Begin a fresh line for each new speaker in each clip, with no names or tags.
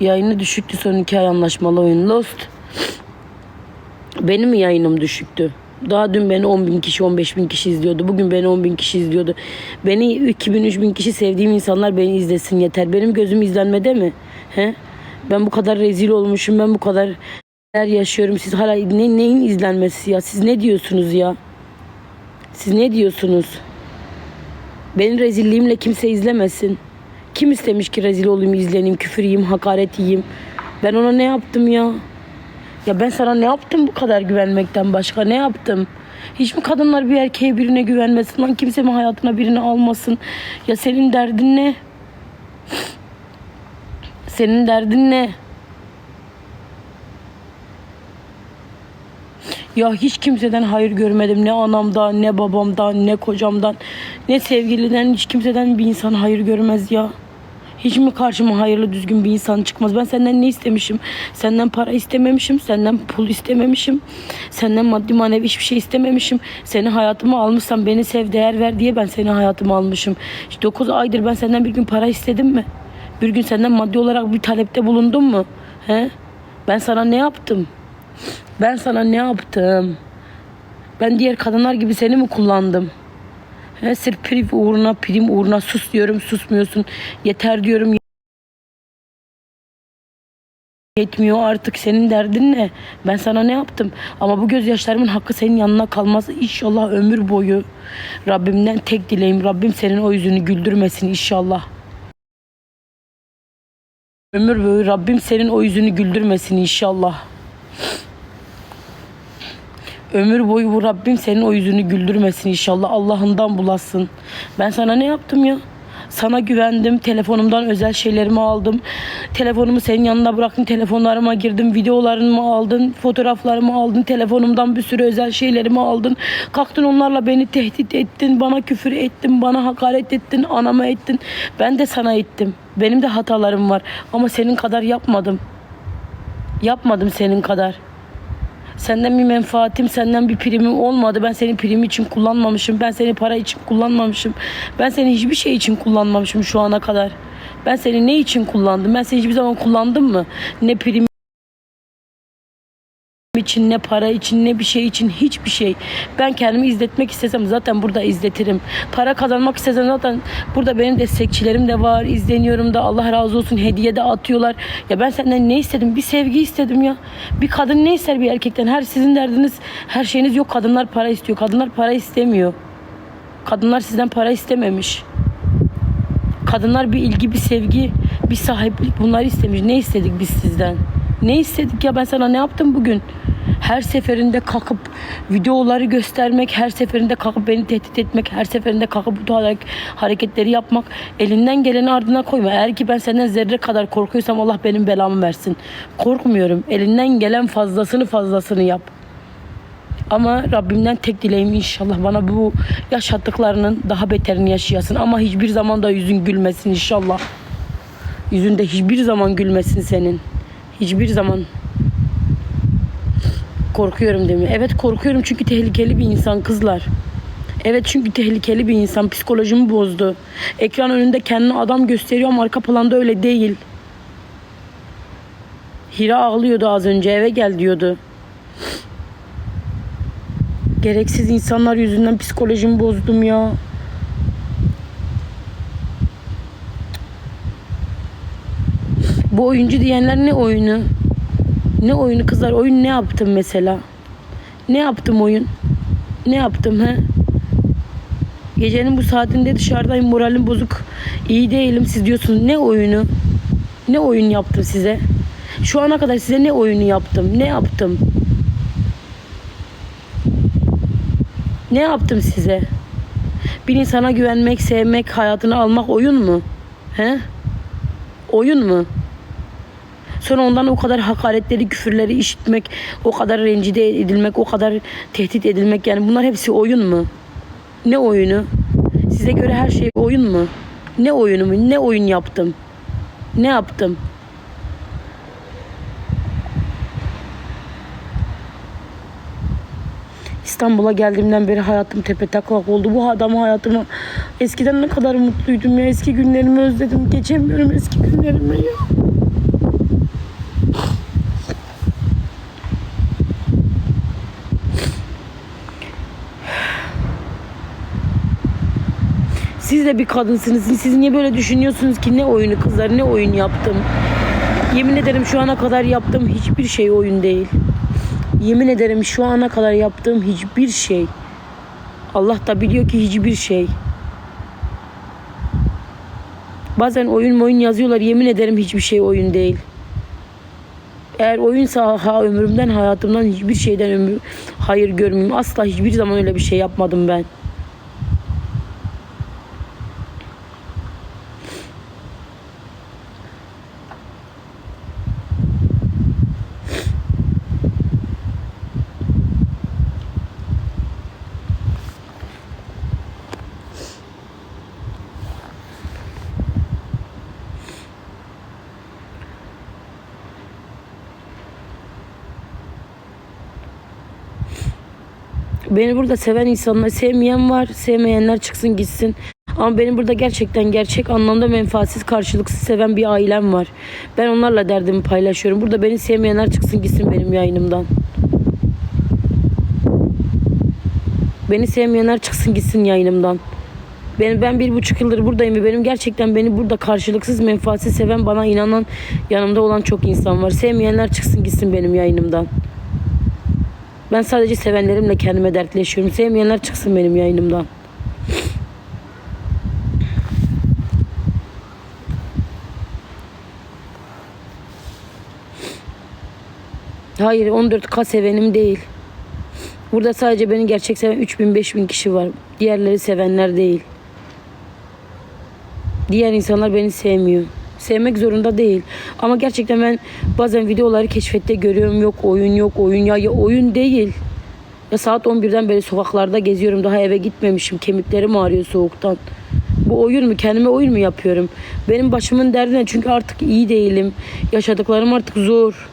Yayını düşüktü son iki ay anlaşmalı oyun Lost. Benim yayınım düşüktü? Daha dün beni 10 bin kişi 15 bin kişi izliyordu. Bugün beni 10 bin kişi izliyordu. Beni 2000 3000 kişi sevdiğim insanlar beni izlesin yeter. Benim gözüm izlenmede mi? He? Ben bu kadar rezil olmuşum. Ben bu kadar neler yaşıyorum. Siz hala ne, neyin izlenmesi ya? Siz ne diyorsunuz ya? Siz ne diyorsunuz? Benim rezilliğimle kimse izlemesin. Kim istemiş ki rezil olayım, izleneyim, küfür yiyeyim, hakaret yiyeyim? Ben ona ne yaptım ya? Ya ben sana ne yaptım bu kadar güvenmekten başka ne yaptım? Hiç mi kadınlar bir erkeğe birine güvenmesin lan kimse mi hayatına birini almasın? Ya senin derdin ne? Senin derdin ne? Ya hiç kimseden hayır görmedim. Ne anamdan, ne babamdan, ne kocamdan, ne sevgiliden hiç kimseden bir insan hayır görmez ya. Hiç mi karşıma hayırlı düzgün bir insan çıkmaz? Ben senden ne istemişim? Senden para istememişim, senden pul istememişim, senden maddi manevi hiçbir şey istememişim. Seni hayatıma almışsam beni sev, değer ver diye ben seni hayatıma almışım. İşte 9 aydır ben senden bir gün para istedim mi? Bir gün senden maddi olarak bir talepte bulundum mu? He? Ben sana ne yaptım? Ben sana ne yaptım? Ben diğer kadınlar gibi seni mi kullandım? He, sırf prim uğruna, prim uğruna sus diyorum, susmuyorsun. Yeter diyorum. Yetmiyor artık senin derdin ne? Ben sana ne yaptım? Ama bu gözyaşlarımın hakkı senin yanına kalmaz. İnşallah ömür boyu. Rabbimden tek dileğim. Rabbim senin o yüzünü güldürmesin inşallah. Ömür boyu Rabbim senin o yüzünü güldürmesin inşallah. Ömür boyu bu Rabbim senin o yüzünü güldürmesin inşallah. Allah'ından bulasın. Ben sana ne yaptım ya? Sana güvendim. Telefonumdan özel şeylerimi aldım. Telefonumu senin yanına bıraktım. Telefonlarıma girdim. Videolarımı aldın. Fotoğraflarımı aldın. Telefonumdan bir sürü özel şeylerimi aldın. Kalktın onlarla beni tehdit ettin. Bana küfür ettin. Bana hakaret ettin. Anama ettin. Ben de sana ettim. Benim de hatalarım var. Ama senin kadar yapmadım. Yapmadım senin kadar. Senden bir menfaatim, senden bir primim olmadı. Ben seni prim için kullanmamışım. Ben seni para için kullanmamışım. Ben seni hiçbir şey için kullanmamışım şu ana kadar. Ben seni ne için kullandım? Ben seni hiçbir zaman kullandım mı? Ne prim için ne para için ne bir şey için hiçbir şey. Ben kendimi izletmek istesem zaten burada izletirim. Para kazanmak istesem zaten burada benim destekçilerim de var. izleniyorum da Allah razı olsun hediye de atıyorlar. Ya ben senden ne istedim? Bir sevgi istedim ya. Bir kadın ne ister bir erkekten? Her sizin derdiniz her şeyiniz yok. Kadınlar para istiyor. Kadınlar para istemiyor. Kadınlar sizden para istememiş. Kadınlar bir ilgi, bir sevgi, bir sahiplik bunları istemiş. Ne istedik biz sizden? Ne istedik ya ben sana ne yaptım bugün? Her seferinde kalkıp videoları göstermek, her seferinde kalkıp beni tehdit etmek, her seferinde kalkıp bu hare- hareketleri yapmak, elinden geleni ardına koyma. Eğer ki ben senden zerre kadar korkuyorsam Allah benim belamı versin. Korkmuyorum. Elinden gelen fazlasını fazlasını yap. Ama Rabbimden tek dileğim inşallah bana bu yaşattıklarının daha beterini yaşayasın. Ama hiçbir zaman da yüzün gülmesin inşallah. Yüzünde hiçbir zaman gülmesin senin. Hiçbir zaman. Korkuyorum mi? Evet korkuyorum çünkü tehlikeli bir insan kızlar. Evet çünkü tehlikeli bir insan. Psikolojimi bozdu. Ekran önünde kendini adam gösteriyor ama arka planda öyle değil. Hira ağlıyordu az önce eve gel diyordu. Gereksiz insanlar yüzünden psikolojimi bozdum ya. Bu oyuncu diyenler ne oyunu? Ne oyunu kızlar? Oyun ne yaptım mesela? Ne yaptım oyun? Ne yaptım he? Gecenin bu saatinde dışarıdayım moralim bozuk. İyi değilim siz diyorsunuz ne oyunu? Ne oyun yaptım size? Şu ana kadar size ne oyunu yaptım? Ne yaptım? Ne yaptım size? Bir insana güvenmek, sevmek, hayatını almak oyun mu? He? Oyun mu? Sonra ondan o kadar hakaretleri, küfürleri işitmek, o kadar rencide edilmek, o kadar tehdit edilmek yani bunlar hepsi oyun mu? Ne oyunu? Size göre her şey oyun mu? Ne oyunu mu? Ne oyun yaptım? Ne yaptım? İstanbul'a geldiğimden beri hayatım tepe taklak oldu. Bu adamı hayatıma eskiden ne kadar mutluydum ya. Eski günlerimi özledim. Geçemiyorum eski günlerimi ya. Siz de bir kadınsınız. Siz niye böyle düşünüyorsunuz ki ne oyunu kızlar ne oyun yaptım? Yemin ederim şu ana kadar yaptığım hiçbir şey oyun değil. Yemin ederim şu ana kadar yaptığım hiçbir şey. Allah da biliyor ki hiçbir şey. Bazen oyun oyun yazıyorlar. Yemin ederim hiçbir şey oyun değil. Eğer oyunsa ha ömrümden hayatımdan hiçbir şeyden ömür hayır görmeyeyim. Asla hiçbir zaman öyle bir şey yapmadım ben. Beni burada seven insanlar, sevmeyen var, sevmeyenler çıksın gitsin. Ama benim burada gerçekten gerçek anlamda menfaatsiz karşılıksız seven bir ailem var. Ben onlarla derdimi paylaşıyorum. Burada beni sevmeyenler çıksın gitsin benim yayınımdan. Beni sevmeyenler çıksın gitsin yayınımdan. Ben, ben bir buçuk yıldır buradayım ve benim gerçekten beni burada karşılıksız menfaatsiz seven bana inanan yanımda olan çok insan var. Sevmeyenler çıksın gitsin benim yayınımdan. Ben sadece sevenlerimle kendime dertleşiyorum. Sevmeyenler çıksın benim yayınımdan. Hayır 14K sevenim değil. Burada sadece beni gerçek seven 3000 5000 kişi var. Diğerleri sevenler değil. Diğer insanlar beni sevmiyor. Sevmek zorunda değil. Ama gerçekten ben bazen videoları keşfette görüyorum. Yok oyun yok oyun ya, ya oyun değil. Ya saat 11'den beri sokaklarda geziyorum. Daha eve gitmemişim. Kemiklerim ağrıyor soğuktan. Bu oyun mu? Kendime oyun mu yapıyorum? Benim başımın derdi ne? Çünkü artık iyi değilim. Yaşadıklarım artık zor.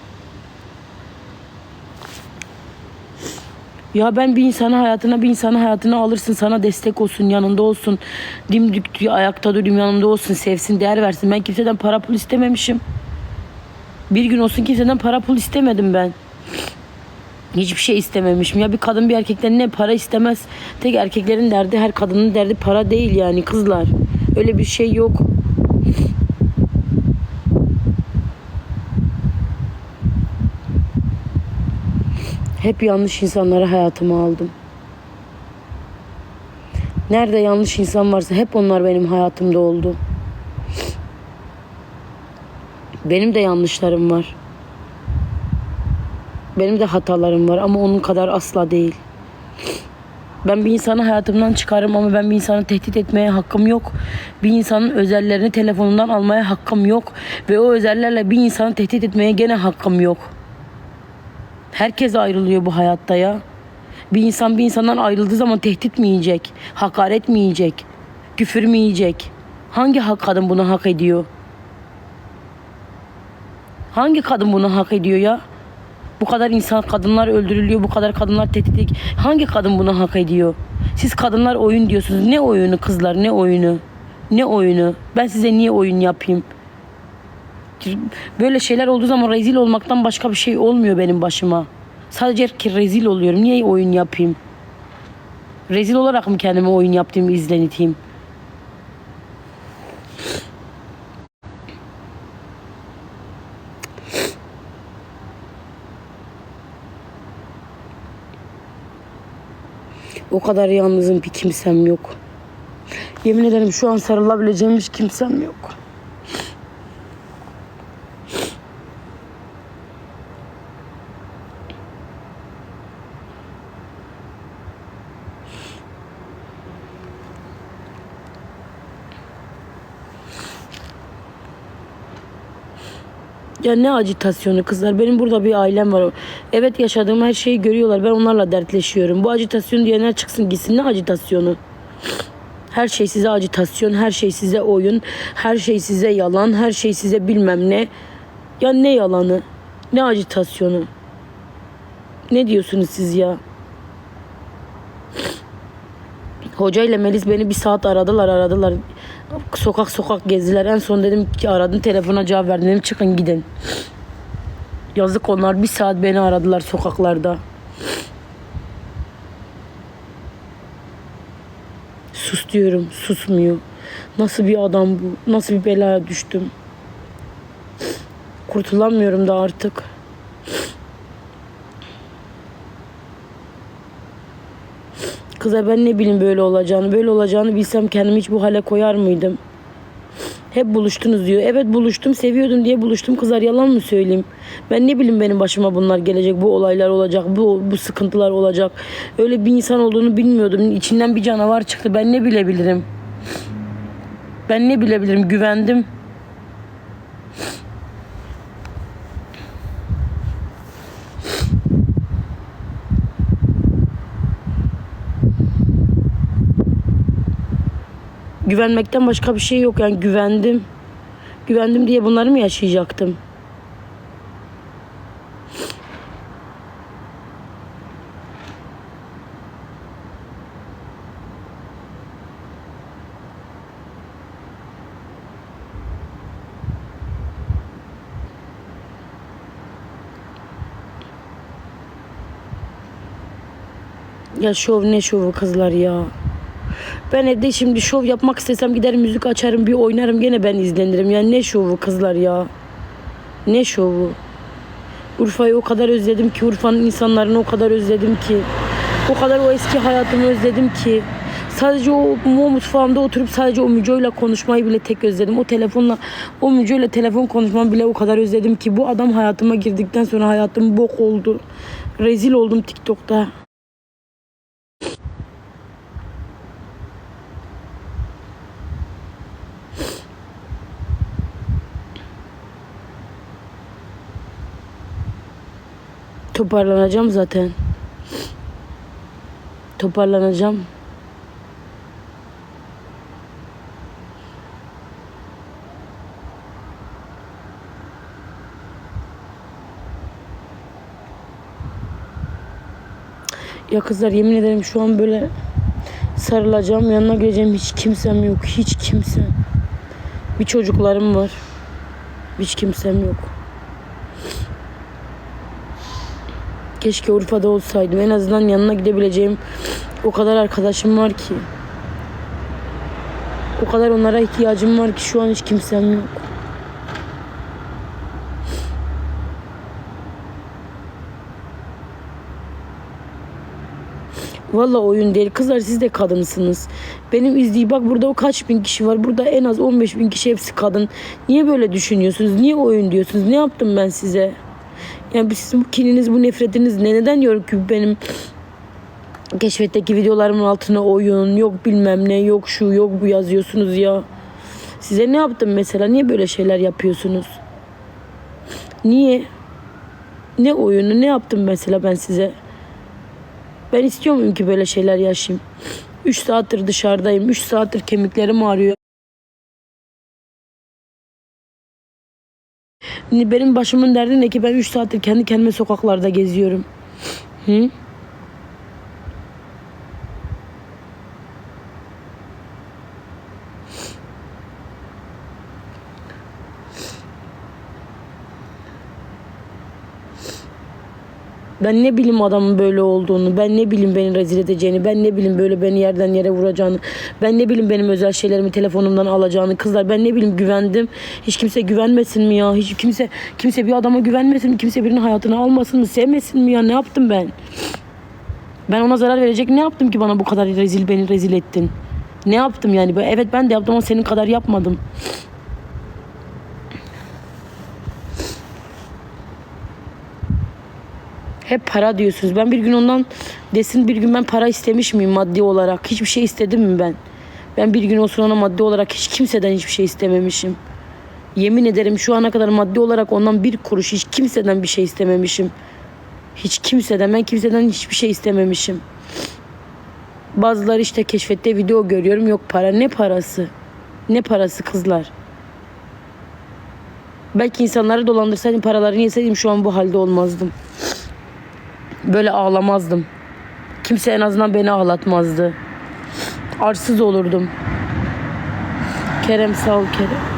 Ya ben bir insanı hayatına bir insanı hayatına alırsın sana destek olsun yanında olsun. Dimdik diyor, ayakta durayım yanımda olsun sevsin değer versin. Ben kimseden para pul istememişim. Bir gün olsun kimseden para pul istemedim ben. Hiçbir şey istememişim. Ya bir kadın bir erkekten ne para istemez? Tek erkeklerin derdi her kadının derdi para değil yani kızlar. Öyle bir şey yok Hep yanlış insanları hayatıma aldım. Nerede yanlış insan varsa hep onlar benim hayatımda oldu. Benim de yanlışlarım var. Benim de hatalarım var ama onun kadar asla değil. Ben bir insanı hayatımdan çıkarım ama ben bir insanı tehdit etmeye hakkım yok. Bir insanın özellerini telefonundan almaya hakkım yok. Ve o özellerle bir insanı tehdit etmeye gene hakkım yok. Herkes ayrılıyor bu hayatta ya. Bir insan bir insandan ayrıldığı zaman tehdit mi yiyecek? Hakaret mi yiyecek? Küfür mü yiyecek? Hangi hak kadın bunu hak ediyor? Hangi kadın bunu hak ediyor ya? Bu kadar insan kadınlar öldürülüyor, bu kadar kadınlar tehdit Hangi kadın bunu hak ediyor? Siz kadınlar oyun diyorsunuz. Ne oyunu kızlar, ne oyunu? Ne oyunu? Ben size niye oyun yapayım? Böyle şeyler olduğu zaman rezil olmaktan başka bir şey olmuyor benim başıma. Sadece ki rezil oluyorum. Niye oyun yapayım? Rezil olarak mı kendime oyun yaptığımı izleniteyim? O kadar yalnızım bir kimsem yok. Yemin ederim şu an sarılabileceğim hiç kimsem yok. Ya ne acitasyonu kızlar. Benim burada bir ailem var. Evet yaşadığım her şeyi görüyorlar. Ben onlarla dertleşiyorum. Bu acitasyon diyenler çıksın gitsin. Ne acitasyonu? Her şey size acitasyon, her şey size oyun, her şey size yalan, her şey size bilmem ne. Ya ne yalanı? Ne acitasyonu? Ne diyorsunuz siz ya? Hoca ile Melis beni bir saat aradılar aradılar. Sokak sokak gezdiler. En son dedim ki aradım telefona cevap verdim. Dedim çıkın gidin. Yazık onlar bir saat beni aradılar sokaklarda. Sus diyorum susmuyor. Nasıl bir adam bu? Nasıl bir belaya düştüm? Kurtulamıyorum da artık. Kıza ben ne bileyim böyle olacağını. Böyle olacağını bilsem kendimi hiç bu hale koyar mıydım? Hep buluştunuz diyor. Evet buluştum, seviyordum diye buluştum. Kızlar yalan mı söyleyeyim? Ben ne bileyim benim başıma bunlar gelecek, bu olaylar olacak, bu bu sıkıntılar olacak. Öyle bir insan olduğunu bilmiyordum. İçinden bir canavar çıktı. Ben ne bilebilirim? Ben ne bilebilirim? Güvendim. Güvenmekten başka bir şey yok yani güvendim. Güvendim diye bunları mı yaşayacaktım? Ya şov ne şovu kızlar ya. Ben evde şimdi şov yapmak istesem gider müzik açarım bir oynarım gene ben izlenirim. Yani ne şovu kızlar ya. Ne şovu. Urfa'yı o kadar özledim ki Urfa'nın insanlarını o kadar özledim ki. O kadar o eski hayatımı özledim ki. Sadece o, o mutfağımda oturup sadece o Müco'yla konuşmayı bile tek özledim. O telefonla, o Müco'yla telefon konuşmamı bile o kadar özledim ki. Bu adam hayatıma girdikten sonra hayatım bok oldu. Rezil oldum TikTok'ta. Toparlanacağım zaten. Toparlanacağım. Ya kızlar yemin ederim şu an böyle sarılacağım yanına geleceğim hiç kimsem yok hiç kimse. Bir çocuklarım var. Hiç kimsem yok. Keşke Urfa'da olsaydım. En azından yanına gidebileceğim o kadar arkadaşım var ki. O kadar onlara ihtiyacım var ki şu an hiç kimsem yok. Valla oyun değil. Kızlar siz de kadınsınız. Benim izleyip bak burada o kaç bin kişi var. Burada en az 15 bin kişi hepsi kadın. Niye böyle düşünüyorsunuz? Niye oyun diyorsunuz? Ne yaptım ben size? Yani sizin bu kininiz, bu nefretiniz ne? Neden diyorum ki benim keşfetteki videolarımın altına oyun, yok bilmem ne, yok şu, yok bu yazıyorsunuz ya. Size ne yaptım mesela? Niye böyle şeyler yapıyorsunuz? Niye? Ne oyunu, ne yaptım mesela ben size? Ben istiyor muyum ki böyle şeyler yaşayayım? 3 saattir dışarıdayım. 3 saattir kemiklerim ağrıyor. Benim başımın derdi ne ki ben 3 saattir kendi kendime sokaklarda geziyorum. Hı? Ben ne bileyim adamın böyle olduğunu, ben ne bileyim beni rezil edeceğini, ben ne bileyim böyle beni yerden yere vuracağını, ben ne bileyim benim özel şeylerimi telefonumdan alacağını. Kızlar ben ne bileyim güvendim. Hiç kimse güvenmesin mi ya? Hiç kimse kimse bir adama güvenmesin mi? Kimse birinin hayatını almasın mı? Sevmesin mi ya? Ne yaptım ben? Ben ona zarar verecek ne yaptım ki bana bu kadar rezil beni rezil ettin? Ne yaptım yani? Evet ben de yaptım ama senin kadar yapmadım. Hep para diyorsunuz. Ben bir gün ondan desin bir gün ben para istemiş miyim maddi olarak? Hiçbir şey istedim mi ben? Ben bir gün olsun ona maddi olarak hiç kimseden hiçbir şey istememişim. Yemin ederim şu ana kadar maddi olarak ondan bir kuruş hiç kimseden bir şey istememişim. Hiç kimseden ben kimseden hiçbir şey istememişim. Bazıları işte keşfette video görüyorum yok para ne parası? Ne parası kızlar? Belki insanları dolandırsaydım paralarını yeseydim şu an bu halde olmazdım böyle ağlamazdım. Kimse en azından beni ağlatmazdı. Arsız olurdum. Kerem sağ ol Kerem.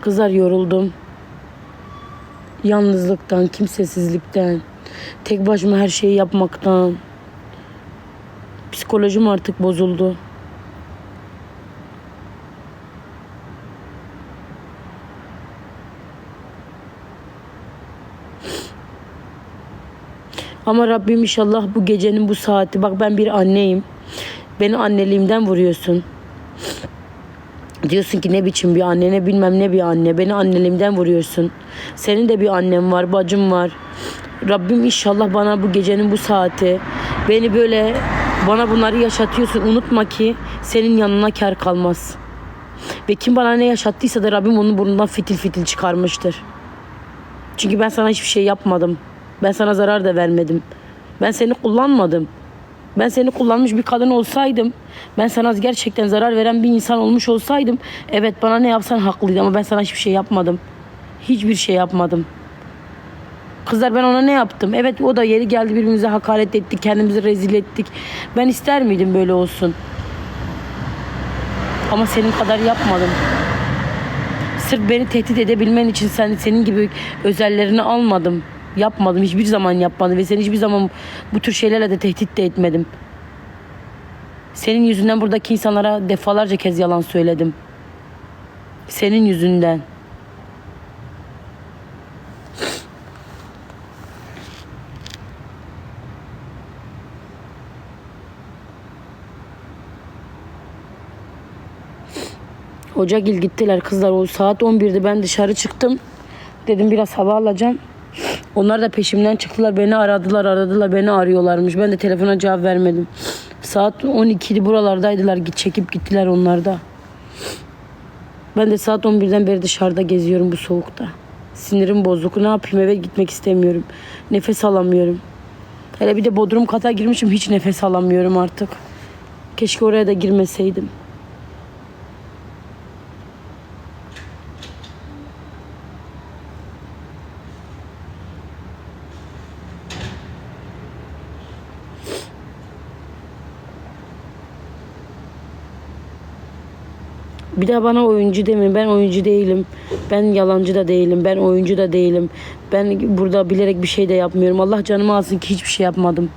Kızlar yoruldum. Yalnızlıktan, kimsesizlikten. Tek başıma her şeyi yapmaktan. Psikolojim artık bozuldu. Ama Rabbim inşallah bu gecenin bu saati bak ben bir anneyim. Beni anneliğimden vuruyorsun. Diyorsun ki ne biçim bir anne ne bilmem ne bir anne. Beni anneliğimden vuruyorsun. Senin de bir annen var bacım var. Rabbim inşallah bana bu gecenin bu saati beni böyle bana bunları yaşatıyorsun. Unutma ki senin yanına kar kalmaz. Ve kim bana ne yaşattıysa da Rabbim onun burnundan fitil fitil çıkarmıştır. Çünkü ben sana hiçbir şey yapmadım. Ben sana zarar da vermedim. Ben seni kullanmadım. Ben seni kullanmış bir kadın olsaydım, ben sana gerçekten zarar veren bir insan olmuş olsaydım, evet bana ne yapsan haklıydı ama ben sana hiçbir şey yapmadım. Hiçbir şey yapmadım. Kızlar ben ona ne yaptım? Evet o da yeri geldi birbirimize hakaret ettik, kendimizi rezil ettik. Ben ister miydim böyle olsun? Ama senin kadar yapmadım. Sırf beni tehdit edebilmen için sen senin gibi özellerini almadım. Yapmadım. Hiçbir zaman yapmadım ve seni hiçbir zaman bu tür şeylerle de tehdit de etmedim. Senin yüzünden buradaki insanlara defalarca kez yalan söyledim. Senin yüzünden. Ocakil gittiler kızlar. O saat 11'de ben dışarı çıktım. Dedim biraz hava alacağım. Onlar da peşimden çıktılar. Beni aradılar aradılar. Beni arıyorlarmış. Ben de telefona cevap vermedim. Saat 12'di buralardaydılar. Git çekip gittiler onlar da. Ben de saat 11'den beri dışarıda geziyorum bu soğukta. Sinirim bozuk. Ne yapayım eve gitmek istemiyorum. Nefes alamıyorum. Hele bir de bodrum kata girmişim. Hiç nefes alamıyorum artık. Keşke oraya da girmeseydim. Bir daha bana oyuncu demeyin. Ben oyuncu değilim. Ben yalancı da değilim. Ben oyuncu da değilim. Ben burada bilerek bir şey de yapmıyorum. Allah canımı alsın ki hiçbir şey yapmadım.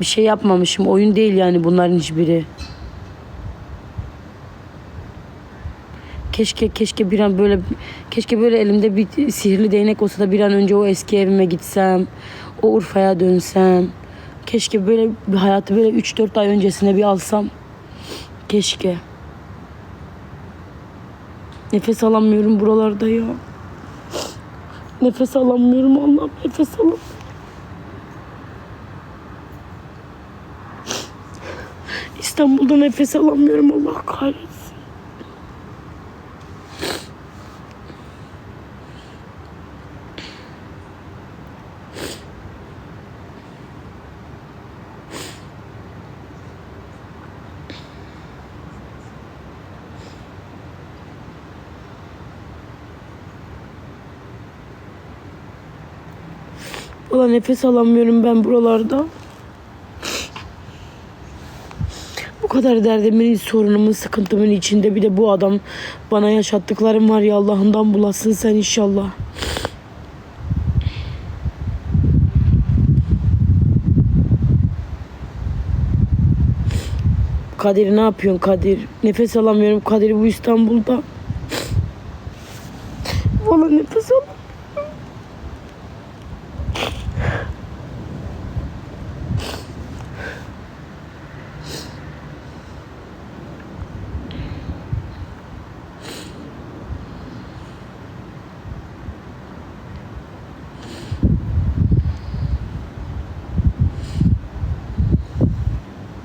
Bir şey yapmamışım. Oyun değil yani bunların hiçbiri. Keşke keşke bir an böyle keşke böyle elimde bir sihirli değnek olsa da bir an önce o eski evime gitsem. O Urfa'ya dönsem. Keşke böyle bir hayatı böyle 3-4 ay öncesine bir alsam. Keşke. Nefes alamıyorum buralarda ya. Nefes alamıyorum Allah'ım nefes alamıyorum. İstanbul'da nefes alamıyorum Allah kahretsin. Valla nefes alamıyorum ben buralarda. Bu kadar derdimin, sorunumun, sıkıntımın içinde bir de bu adam bana yaşattıklarım var ya Allah'ından bulasın sen inşallah. Kadir ne yapıyorsun Kadir? Nefes alamıyorum Kadir bu İstanbul'da.